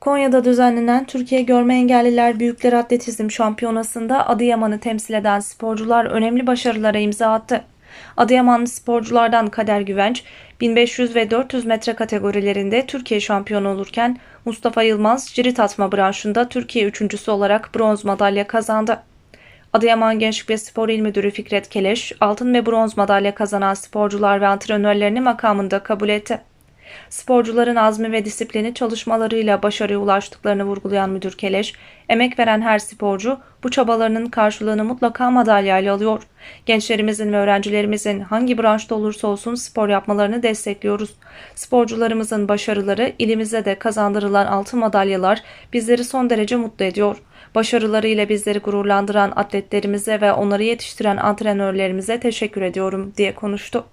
Konya'da düzenlenen Türkiye Görme Engelliler Büyükler Atletizm Şampiyonası'nda Adıyaman'ı temsil eden sporcular önemli başarılara imza attı. Adıyamanlı sporculardan Kader Güvenç, 1500 ve 400 metre kategorilerinde Türkiye şampiyonu olurken Mustafa Yılmaz, cirit atma branşında Türkiye üçüncüsü olarak bronz madalya kazandı. Adıyaman Gençlik ve Spor İl Müdürü Fikret Keleş, altın ve bronz madalya kazanan sporcular ve antrenörlerini makamında kabul etti. Sporcuların azmi ve disiplini çalışmalarıyla başarıya ulaştıklarını vurgulayan Müdür Keleş, emek veren her sporcu bu çabalarının karşılığını mutlaka madalyayla alıyor. Gençlerimizin ve öğrencilerimizin hangi branşta olursa olsun spor yapmalarını destekliyoruz. Sporcularımızın başarıları, ilimize de kazandırılan altın madalyalar bizleri son derece mutlu ediyor. Başarılarıyla bizleri gururlandıran atletlerimize ve onları yetiştiren antrenörlerimize teşekkür ediyorum diye konuştu.